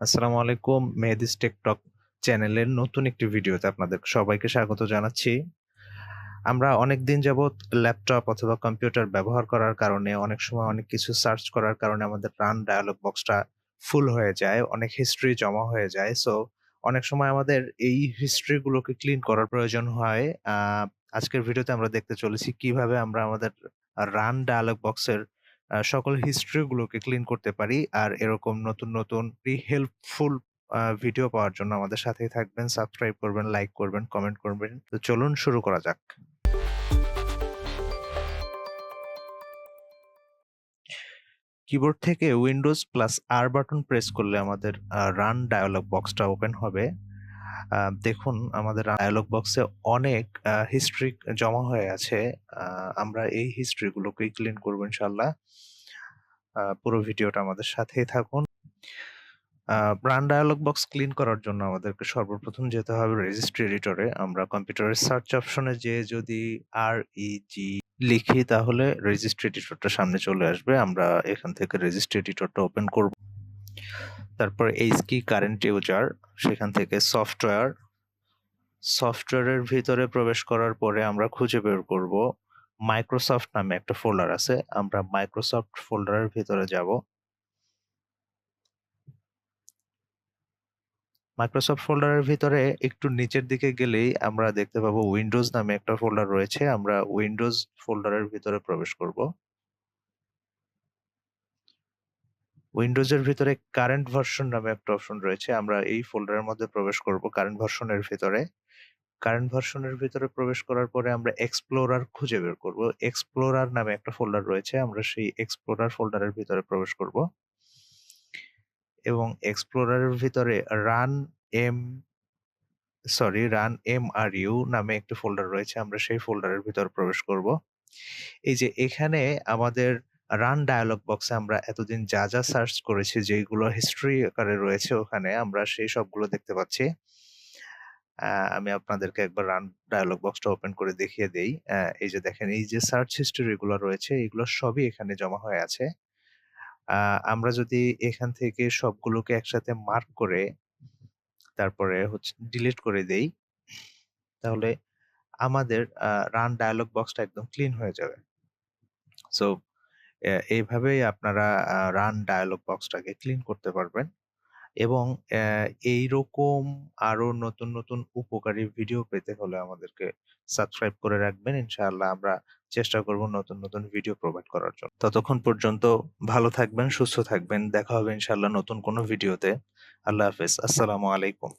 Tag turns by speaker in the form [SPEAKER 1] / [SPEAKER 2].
[SPEAKER 1] আসসালামু আলাইকুম, মেহেদিস টেকটক চ্যানেলের নতুন একটি ভিডিওতে আপনাদের সবাইকে স্বাগত জানাচ্ছি। আমরা অনেক দিন যাবৎ ল্যাপটপ অথবা কম্পিউটার ব্যবহার করার কারণে, অনেক সময় অনেক কিছু সার্চ করার কারণে আমাদের রান ডায়ালগ বক্সটা ফুল হয়ে যায়, অনেক হিস্ট্রি জমা হয়ে যায়। সো অনেক সময় আমাদের এই হিস্ট্রিগুলোকে ক্লিন করার প্রয়োজন হয়। আজকের ভিডিওতে আমরা দেখতে চলেছি কীভাবে আমরা আমাদের রান ডায়ালগ বক্সের সকল হিস্ট্রি গুলোকে ক্লিন করতে পারি। আর এরকম নতুন, নতুন হেল্পফুল ভিডিও পাওয়ার জন্য আমাদের সাথেই থাকবেন। সাবস্ক্রাইব করবেন, লাইক করবেন, কমেন্ট করবেন। তো চলুন শুরু করা যাক। কিবোর্ড থেকে windows plus R button press করলে আমাদের রান ডায়ালগ বক্সটা ওপেন হবে। দেখুন আমাদের ডায়ালগ বক্সে অনেক হিস্ট্রি জমা হয়ে আছে। আমরা এই হিস্ট্রি গুলোকেই ক্লিন করব ইনশাল্লাহ পুরো ভিডিওটা আমাদের সাথেই থাকুন। A run dialog box clean করার জন্য আমাদেরকে সর্বপ্রথম যেতে হবে রেজিস্ট্রি এডিটরে। আমরা কম্পিউটারের সার্চ অপশনে যেয়ে যদি আর আরইজি লিখি তাহলে রেজিস্ট্রি এডিটরটা সামনে চলে আসবে। আমরা এখান থেকে রেজিস্ট্রি এডিটরটা ওপেন করব। তারপর এইচ কি কারেন্ট ইউজার সেখান থেকে সফটওয়্যার সফটওয়্যারের ভিতরে প্রবেশ করার পরে আমরা খুঁজে বের করব মাইক্রোসফট নামে একটা ফোল্ডার আছে। আমরা মাইক্রোসফট ফোল্ডারের ভিতরে যাব। মাইক্রোসফট ফোল্ডারের ভিতরে একটু নিচের দিকে গেলেই আমরা দেখতে পাবো উইন্ডোজ নামে একটা ফোল্ডার রয়েছে। আমরা উইন্ডোজ ফোল্ডারের ভিতরে প্রবেশ করব। উইন্ডোজের ভিতরে কারেন্ট ভার্সন নামে একটা অপশন রয়েছে। আমরা এই ফোল্ডারের মধ্যে প্রবেশ করব কারেন্ট ভার্সনের ভিতরে। কারেন্ট ভার্সনের ভিতরে প্রবেশ করার পরে আমরা এক্সপ্লোরার খুঁজে বের করব। এক্সপ্লোরার নামে একটা ফোল্ডার রয়েছে। আমরা সেই এক্সপ্লোরার ফোল্ডারের ভিতরে প্রবেশ করব। এবং এক্সপ্লোরারের ভিতরে run M sorry run M R U নামে একটি ফোল্ডার রয়েছে। আমরা সেই ফোল্ডারের ভিতরে প্রবেশ করব। এই যে এখানে আমাদের রান ডায়ালগ বক্সে আমরা এতদিন যা, যা সার্চ করেছি যেইগুলো হিস্ট্রি আকারে রয়েছে ওখানে আমরা সেই সবগুলো দেখতে পাচ্ছি। আমি আপনাদেরকে একবার রান ডায়ালগ বক্সটা ওপেন করে দেখিয়ে দেই। এই যে দেখেন এই যে সার্চ হিস্টরি গুলো রয়েছে এগুলো সবই এখানে জমা হয়ে আছে। আমরা যদি এখান থেকে সবগুলোকে একসাথে মার্ক করে তারপরে হচ্ছে ডিলিট করে দেই তাহলে আমাদের রান ডায়ালগ বক্সটা একদম ক্লিন হয়ে যাবে। সো এইভাবেই আপনারা রান ডায়ালগ বক্সটাকে ক্লিন করতে পারবেন এবং অ্যা এইরকম আরও নতুন, নতুন উপকারী ভিডিও পেতে হলে আমাদেরকে সাবস্ক্রাইব করে রাখবেন। ইনশাআল্লাহ আমরা চেষ্টা করব নতুন, নতুন ভিডিও প্রোভাইড করার জন্য। ততক্ষণ পর্যন্ত ভালো থাকবেন, সুস্থ থাকবেন। দেখা হবে ইনশাআল্লাহ নতুন কোনো ভিডিওতে। আল্লাহ হাফেজ। আসসালামু আলাইকুম।